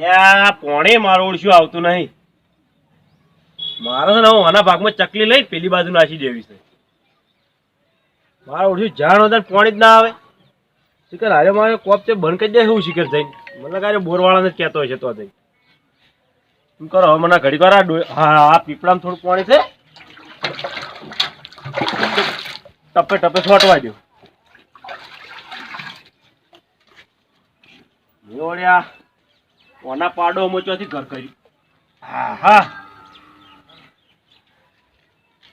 લ્યા પોણે મારું ઓળશું આવતું નહીં. મારે છે હું આના ભાગમાં ચકલી લઈ પેલી બાજુ નાખી દેવી છે મારો ઓળશું જાણ વધારે પોણી જ ના આવે. શિકર હારે મારે કોપ તે બંધ કરી દે શું શિખર થઈને મને લાગે બોરવાળાને જ કહેતો હોય છે તો થઈ શું કરો, હવે મને ઘડી વાર હા, આ પીપળામાં થોડું પાણી છે. ટપે ટપે છોટવા દો જોડ્યા ઓના પાડો મોચવાથી ઘર કર્યું. હા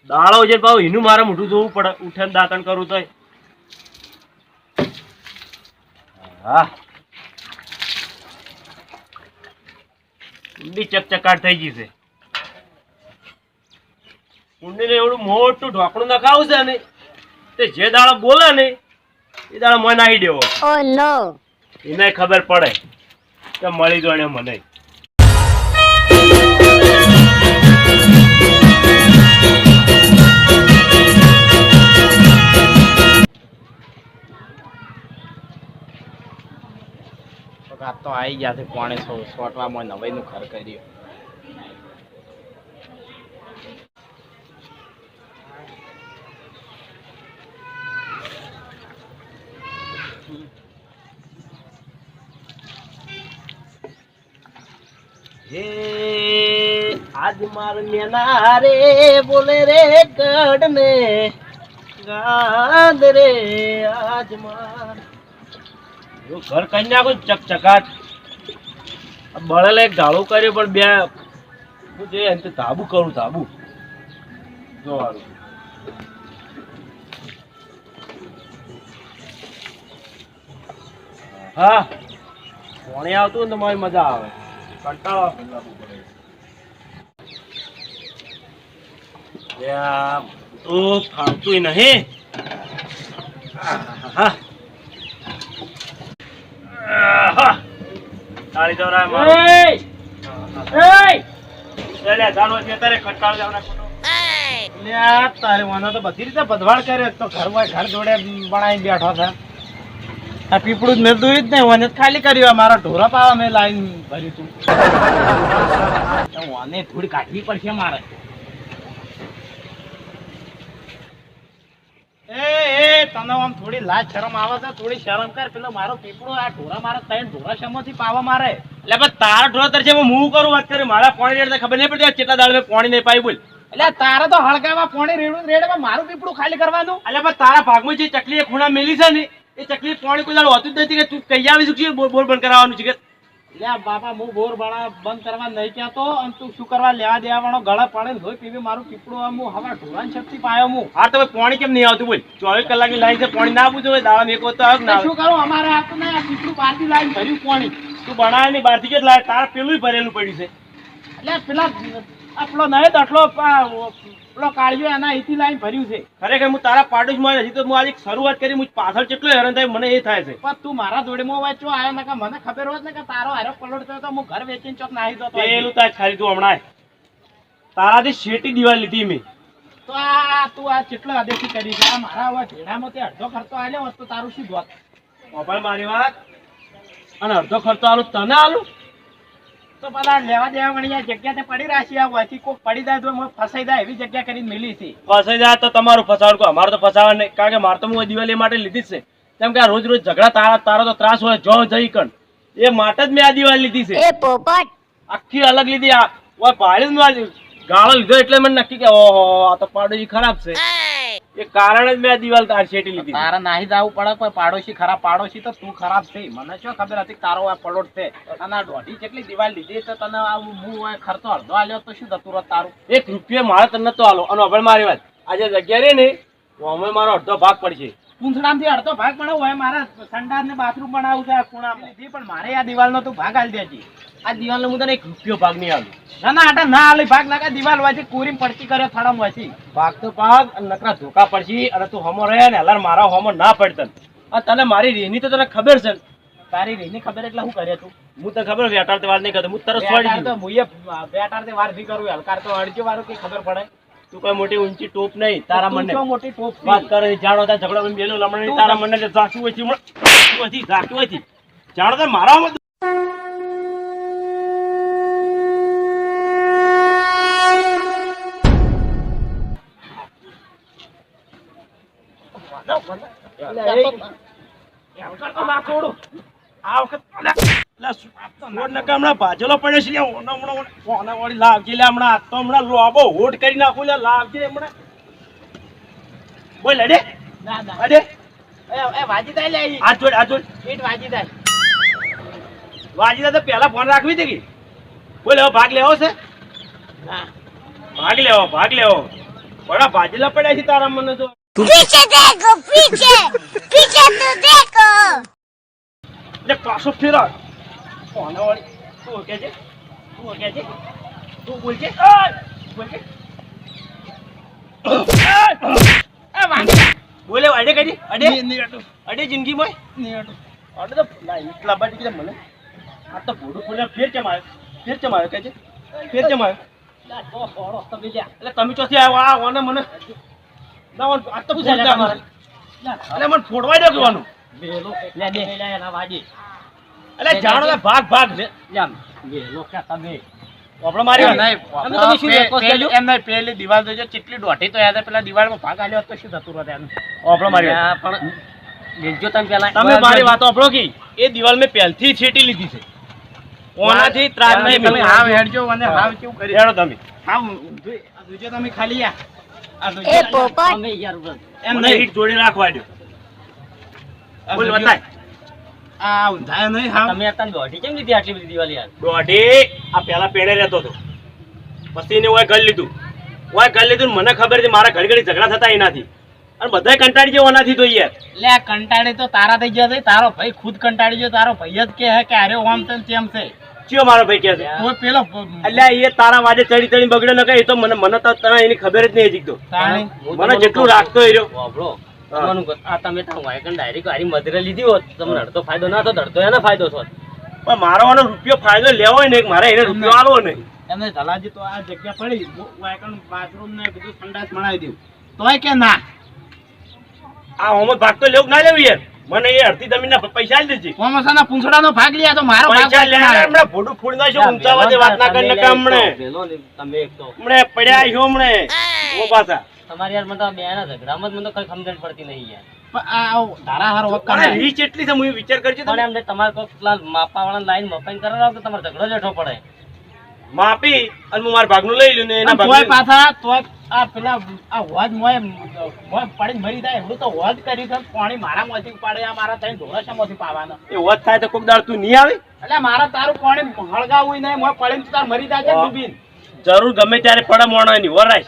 દાળો છે પાછું એનું મારે મોઢું જોવું પડે. ઉઠે દાંતણ કરવું તો હા ઊંડી ચકચકાટ થઈ ગઈ છે. ઊંડીને એવડું મોટું ઢોકણું નખાવું છે ને તે જે દાડો બોલે ને એ દાડો મને આવી દેવો. Oh! એને ખબર પડે. કે મળી જોણે મને. આ તો આવી ગયા છે પોણે સો સોટવામાં નવાઈ નું ઘર કર્યું. હે, આજ માર મેના રે બોલે રે ગઢ ને ગાંધ રે આજ માર. ઘર કઈ નાખો ચકચકાટ. બળેલે એક ઢાળું કર્યો, પણ બે હું જે તો તાબુ કરું તાબુ જોવાનું હા, પાણી આવતું ને તમારી મારી મજા આવે. કંટાળો. તો ફાવતુંય નહીં. તાળી મારો. તારે કંટાળો જ લ્યા, તારે વાંધો તો બધી રીતે ભદવાડ કર્યો. તો ઘર હોય ઘર જોડે બનાવી બેઠો છે. આ પીપળું જ મેં દોયું જ નહીં વાને ખાલી કર્યું મારા ઢોરા પાવા મેં લાઈન ભર્યું તું. વાને થોડી કાઢવી પડશે મારે. એ એ તને આમ થોડી લાજ શરમ આવે છે? થોડી શરમ કર પેલો મારો પીપળો આ ઢોરા મારા ત્રણ ઢોરા શમોથી પાવા મારે? એટલે પણ તારા ઢોર તરશે હું હું કરું વાત કરી મારા પાણી રેડ ખબર નહીં પડતી કેટલા દાડે મેં પાણી નહીં પાઈ બોલ. એટલે તારા તો હળગાવા પોણી રેડું ને મારું પીપળું ખાલી કરવાનું? એટલે પણ તારા ભાગમાં જે ચકલી ખૂણા મેલી છે ને એ ચકલી પાણી કોઈ દાડો હોતું જ નથી કે તું કઈ આવી બોલ બોલ બંધ કરાવવાનું છે કે? લે બાપા હું બોર બળા બંધ કરવા નહીં કહેતો અને તું શું કરવા લેવા દેવા વાળો ગળા પડે ને ધોઈ પીવી મારું પીપળું આમ હું હવા ઢોરાની શક્તિ પાયો હું. હા તમે પાણી કેમ નહીં આવતું બોલ? ચોવીસ કલાકની લાઈન છે પાણી ના પૂછો દાડા મેં તો આવે ના શું કરું? અમારે આ નહીં ના પીપળું બહારથી લાઈન ભર્યું પાણી. તું બનાવે નહીં બહારથી જ લાય તારા પેલું ભરેલું પડ્યું છે. એટલે પેલા આપણો નહીં આટલો પેલો કાળજો એના અહીંથી લાઈન ભર્યું છે. ખરેખર હું તારા પાડોશમાં હજી તો હું આજે શરૂઆત કરી હું પાછળ કેટલો હેરાન થાય મને એ થાય છે. પણ તું મારા જોડેમાં વાંચો આવ્યો ને કે મને ખબર હોત ને કે તારો હારો પલોડ થયો તો હું ઘર વેચીને ચોક નાહી દો પેલું તાર ખાલી તું હમણાં તારાથી શેટી દિવાલ લીધી મેં. તો આ તું આ કેટલો આદેશી કરી છે? આ મારા હવે તે અડધો ખર્ચો આલ્યો હોત તો તારું શું ગોત મોબાઈલ મારી વાત. અને અડધો ખર્ચો આલું તને આલું? તો પેલા લેવા દેવા મળી આ જગ્યા પડી રાખી આ વાથી કોઈ પડી જાય તો ફસાઈ જાય એવી જગ્યા કરીને મિલી છે. ફસાઈ જાય તો તમારું ફસાવડ કહો અમારે તો ફસાવા નહીં કારણ કે મારે તો હું દિવાળી માટે લીધી જ છે. કેમ કે આ રોજ રોજ ઝઘડા તારા તારો તો ત્રાસ હોય જો જઈ કણ એ માટે જ મેં આ દિવાળી લીધી છે. એ પોપટ. આખી અલગ લીધી આ ઓય ભાડે ગાળો લીધો એટલે મને નક્કી કે ઓહો આ તો પાડોજી ખરાબ છે. એ કારણ જ મેં આ દિવાલ તાર શેટી લીધી. તારે નાહી જવું પડે કોઈ પાડોશી ખરાબ પાડોશી તો તું ખરાબ છે. મને શું ખબર હતી તારો આ પલોટ છે. અને આ દોઢી જેટલી દિવાલ લીધી તો તને આ હું ખર્ચો અડધો આલ્યો તો શું થતું રત તારું? એક રૂપિયો મારે તને તો આલો. અને હવે મારી વાત. આજે જગ્યા રે ને અમે મારો અડધો ભાગ પડશે. પૂંછડામાંથી અડધો ભાગ બનાવવો હોય મારા સંડાસ ને બાથરૂમ બનાવવું છે આ ખૂણામાં. લીધી પણ મારે આ દિવાલનો તું ભાગ આલી દેજે. આ દિવાલનો હું તને એક રૂપિયો ભાગ નહીં આલું ના ના આટા ના આલી ભાગ નાખા. દિવાલ વાંચી કોરીમ પડતી કર્યો થડમ વાંચી ભાગ તો ભાગ અને નકરા ધોકા પડશે અને તું હમો રહે ને હલાર મારા હોમો ના પડતન આ તને મારી રેની તો તને ખબર છે. તારી રીની ખબર એટલે શું કરે તું હું તને ખબર વેટાર તે વાર નહીં કરતો. હું તરત છોડી તો દીધું મુયે બેટાર તે વાર ભી કરું હલકાર તો અડજો વાળું કઈ ખબર પડે. તું કોઈ મોટી ઊંચી ટોપ નહીં તારા મને મોટી ટોપ વાત કરે જાણો તા ઝઘડો કરી મેલો લમણે તારા મને જે સાચું હોય છે હતી સાચું હતી જાણો તા મારા આ વખત ભાજલો પડે છે લાવજે લે હમણાં તો હમણાં લોબો હોટ કરી નાખું લે લાવજે હમણાં. બોલ અડે. અડે. વાજીદા તો પેલા ફોન રાખવી હતી કે? બોલ હવે ભાગ લેવો છે? ભાગ લેવો ભાગ લેવો. બડા ભાજીલા પડ્યા છે તારા મને તો. પીછે દેખો પાછો. ફેરા કોને વાળી તું કે છે? તું કે છે? તું બોલ છે? બોલ છે? ઓય! એ વાજી બોલે અડે કદી? અડે? ની- ની અડું. અડે જિંદગી માં ની અડું. અડે તો લા, એટલા કીધા મને. આ તો ભોડું ફૂલ્યા ફેર કેમ આવ્યો ફેર કેમ આવ્યો કે છે? ફેર કેમ આવ્યો તમે એટલે તમે ચોથી આવ્યો આ ઓને મને. ના ઓન આ તો છે મને. ફોડવા ફોડવાઈ કહેવાનું લે લે. એના વાજી એટલે જાણો ને ભાગ ભાગ લે જામ વેલો કે તમે. આપણે મારી એમ વાત. નહીં, અમે તમે શું પે- પેલી- એમ નહીં, પેલી દિવાલ જોજો કેટલી દોઢી તો યાદ પેલા દિવાળમાં ભાગ આલ્યો તો શું થતું હોત એનું આપણે મારી પણ લેજો તમે પેલા તમે મારી વાતો આપણો કી? એ દિવાલ મેં પહેલથી છેટી લીધી છે. ઓનાથી ત્રાસ નહીં તમે હાવ હેડજો અને હાવ કેવું કરી હેડો તમે. હાવ જોજો તમે ખાલી આ. આ એ પોપટ. તમે યાર એમ નહીં. ઈટ રાખવા દો બોલ. બતાય. આ ઊંધાય નહીં હા. તમે અત્યારે દોઢી કેમ લીધી આટલી બધી દિવાળી યાર? દોઢી? આ પેલા પેડે રહેતો હતો. પછી એને ઓય ઘર લીધું. ઓય ઘર લીધું મને ખબર છે મારા ઘડી ઘડી ઝઘડા થતા એનાથી. અને બધા કંટાળી ગયો ઓનાથી તો યાર. લે આ કંટાળી તો તારા થઈ ગયા છે. તારો ભાઈ ખુદ કંટાળી ગયો. તારો ભાઈ જ કે હે કે અરે ઓમ તેમ તેમ છે. ચિયો મારો ભાઈ કે છે? ઓય પેલો અલ્યા એ તારા વાજે ચડી ચડી બગડ્યો ન એ તો મને મને તો તને એની ખબર જ નહીં હજી તો. મને જેટલું રાખતો એ રહ્યો. વાપરો. તમારું આ તમે તો વાયકન ડાયરેક્ટ હારી મધરે લીધી હોત. તમને અડધો ફાયદો ના થતો અડધો એનો ફાયદો થોત પણ મારો આનો રૂપિયો ફાયદો લેવો ને મારે એને રૂપિયો આલવો નહીં. એમને ધલાજી તો આ જગ્યા પડી વાયકણ બાથરૂમ ને બધું સંડાસ બનાવી દીધું. તોય કે ના. આ હોમત ભાગ તો લેવું ના લેવું યાર? મને એ અડધી જમીન ના પૈસા આલી દેજે. કોમસાના પૂંછડાનો ભાગ લે તો મારો ભાગ પૈસા લે હમણે ભોડું ફોડી નાખ્યો ઊંચાવા દે વાત ના કરી નકા હમણે. તમે એક તો. હમણે પડ્યા છો હમણે. ઓ પાછા. તમારી યાર મને તો બે ના ઝઘડામાં જ મને તો કઈ સમજણ પડતી નહીં યાર. પણ આ ધારા હારો વખત અને ના. રીચ એટલી છે હું એ વિચાર કરજો પણ એમને તમારે કોઈ પેલા માપા વાળા લાઈન મપાઈને કરાવો તો તમારે ઝઘડો જેઠો પડે. માપી અને હું મારા ભાગનું લઈ લ્યું ને એના અને પાછા તોય આ પેલા આ હોજ મોય મોય પડીને મરી જાય એટલું તો હોજ કરી છે પાણી મારા માંથી પાડે આ મારા ત્રણ ઢોરા માંથી પાવાના. એ થાય તો કોક તું નહીં આવે? એટલે મારા તારું પાણી હળગાવું નહીં મોય પડીને તાર મરી જાય ડૂબીને. જરૂર ગમે ત્યારે પડે મોણો એની વરાય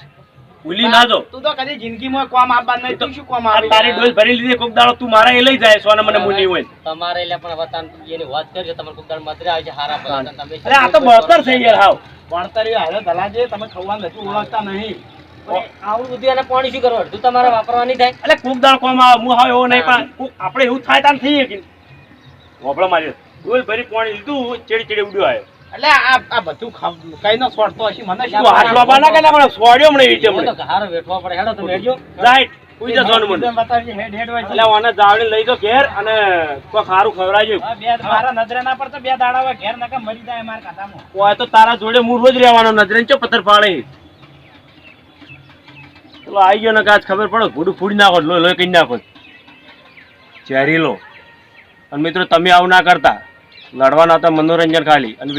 ભૂલી ના દો તું તો કદી જિંદગીમાં કોમ આપવાનું નહીં તું શું કોમ આ તારી ડોલ ભરી લીધી કોક દાડો તું મારા એ લઈ જાય સોના મને મુની હોય. તમારે એટલે પણ વતન એની વાત કરજો તમારે કોક દાડ મદરે આવે છે હારા પર તમે અરે આ તો બળતર છે? યાર હાવ. ભણતરી હારે ધલાજી તમે ખવાનું નથી ઓળખતા નહીં. આવું બધું એને પાણી શું કરવા તું તમારે વાપરવાની થાય એટલે કોક દાડો કોમ આવે હું હાવ એવો નહીં પણ આપણે એવું થાય તાન થઈએ કે હોપળો મારી. ડોલ ભરી પાણી લીધું ચેડી ચેડી ઉડ્યો આવ્યો. એટલે આ આ બધું ખાવ- કઈ નો છોડતો હશે મને શું હાથ બાબા ના કરે મને સોડ્યો મને ઈ એ તો વેઠવા પડે. હેડો તમે હેડજો. રાઈટ ઉઈ જા સોનું મને બતાવજે, હેડ હેડ હોય એટલે આને જાવડી લઈ જો ઘેર અને કો ખારું ખવરાજો બે મારા નજરે ના પડતો બે દાડા ઘેર નકા મરી જાય માર કાતામાં કોઈ તો તારા જોડે હું રોજ રહેવાનો નજરે ચો પથ્થર પાડે. ચલો આવી ગયો ને કાચ ખબર પડે ગુડું ફૂડી નાખો લોહી લોહી કરી નાખો. ચેરી લો અને મિત્રો તમે આવું ના કરતા. લડવાના હતા મનોરંજન ખાલી. અને